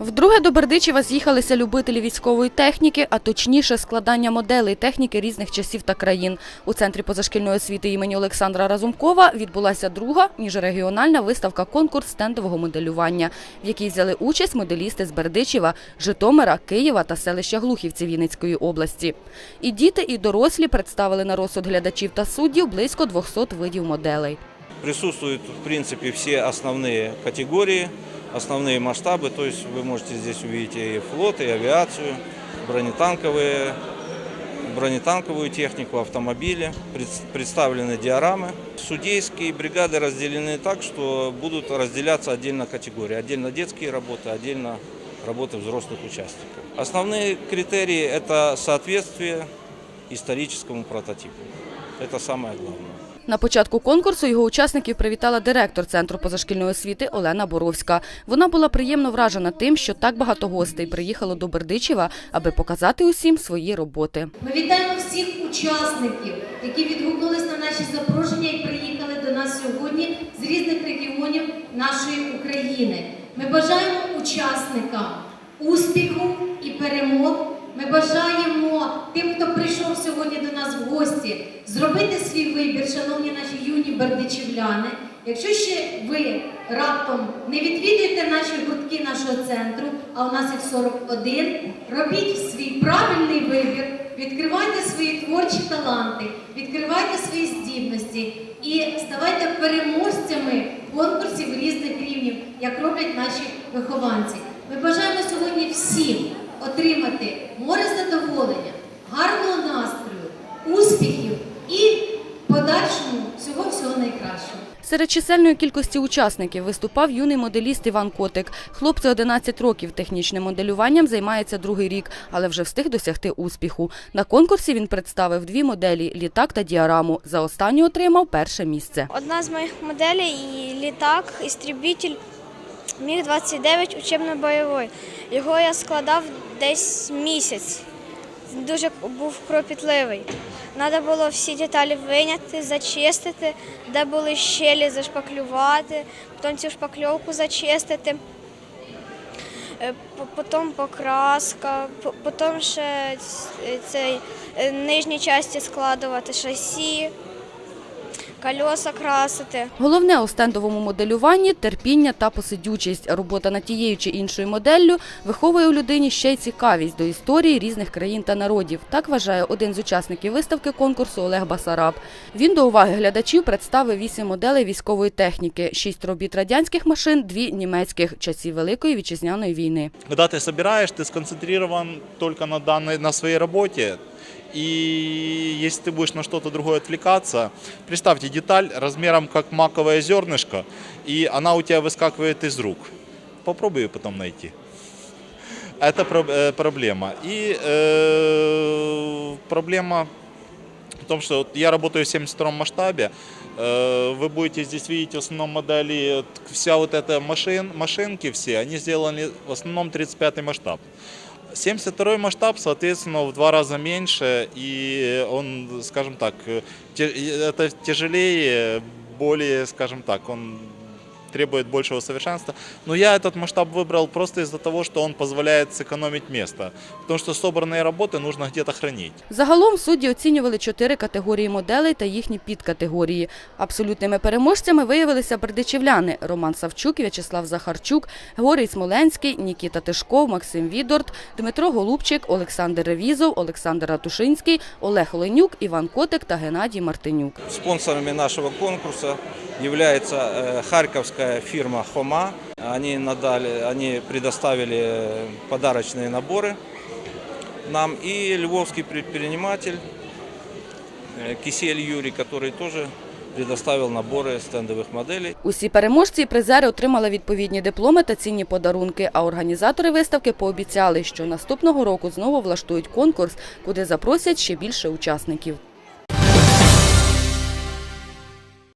Вдруге до Бердичева з'їхалися любителі військової техніки, а точніше складання моделей техніки різних часів та країн. У центрі позашкільної освіти імені Олександра Разумкова відбулася друга міжрегіональна виставка конкурс стендового моделювання, в якій взяли участь моделісти з Бердичева, Житомира, Києва та селища Глухівці Вінницької області. І діти, і дорослі представили на розсуд глядачів та суддів близько 200 видів моделей. Присутствуют, в принципе, все основные категории, основные масштабы. То есть вы можете здесь увидеть и флот, и авиацию, бронетанковые, бронетанковую технику, автомобили. Пред- Представлены диорамы. Судейские бригады разделены так, что будут разделяться отдельно категории. Отдельно детские работы, отдельно работы взрослых участников. Основные критерии – это соответствие историческому прототипу. Это самое главное. На початку конкурсу його учасників привітала директор Центру позашкільної освіти Олена Боровська. Вона була приємно вражена тим, що так багато гостей приїхало до Бердичева, аби показати усім свої роботи. Ми вітаємо всіх учасників, які відгукнулись на наші запрошення і приїхали до нас сьогодні з різних регіонів нашої України. Ми бажаємо учасникам успіху і перемог. Ми бажаємо тим, хто прийшов сьогодні до нас в гості, зробити свій вибір, шановні наші юні бердичівляни. Якщо ще ви раптом не відвідуєте наші гуртки нашого центру, а у нас їх 41, робіть свій правильний вибір, відкривайте свої творчі таланти, відкривайте свої здібності і ставайте переможцями конкурсів різних рівнів, як роблять наші вихованці. Ми бажаємо сьогодні всім отримати море задоволення, гарного настрою, успіхів і подальшому всього всього найкращого. Серед чисельної кількості учасників виступав юний моделіст Іван Котик. Хлопцю 11 років технічним моделюванням займається другий рік, але вже встиг досягти успіху. На конкурсі він представив дві моделі – літак та діараму. За останню отримав перше місце. Одна з моїх моделей і літак, істрібітель Міг-29 учебно-бойовий. Його я складав десь місяць. Дуже був кропітливий. Треба було всі деталі виняти, зачистити, де були щелі, зашпаклювати, потім цю шпакльовку зачистити. Е, Потім покраска, потім ще цей е, нижні частини складувати, шасі, кольоса красити. Головне у стендовому моделюванні – терпіння та посидючість. Робота над тією чи іншою моделлю виховує у людині ще й цікавість до історії різних країн та народів. Так вважає один з учасників виставки конкурсу Олег Басараб. Він до уваги глядачів представив вісім моделей військової техніки, шість робіт радянських машин, дві німецьких часів Великої вітчизняної війни. Когда ты собираешь, ты сконцентрирован только на данной, на своей работе. И если ты будешь на что-то другое отвлекаться, представьте деталь размером как маковое зернышко, и она у тебя выскакивает из рук. Попробуй ее потом найти. Это э, проблема. И э, проблема в том, что я работаю в 72 масштабе. Э, Вы будете здесь видеть в основном модели, вся вот эта машин, машинки все, они сделаны в основном 35 масштаб. 72 масштаб, соответственно, в два раза меньше, и он, скажем так, это тяжелее, более, скажем так, он требует большего совершенства. Но я этот масштаб выбрал просто из-за того, что он позволяет сэкономить место. Потому что собранные работы нужно где-то хранить. Загалом судді оцінювали чотири категорії моделей та їхні підкатегорії. Абсолютними переможцями виявилися бердичівляни Роман Савчук, В'ячеслав Захарчук, Георгій Смоленський, Нікіта Тишков, Максим Відорт, Дмитро Голубчик, Олександр Ревізов, Олександр Ратушинський, Олег Оленюк, Іван Котик та Геннадій Мартинюк. Спонсорами нашего конкурса является э, харьковская фирма «Хома». Они, надали, они предоставили э, подарочные наборы нам. И львовский предприниматель э, Кисель Юрий, который тоже предоставил наборы стендовых моделей. Усі переможці і призери отримали відповідні дипломи та цінні подарунки. А організатори виставки пообіцяли, що наступного року знову влаштують конкурс, куди запросять ще більше учасників.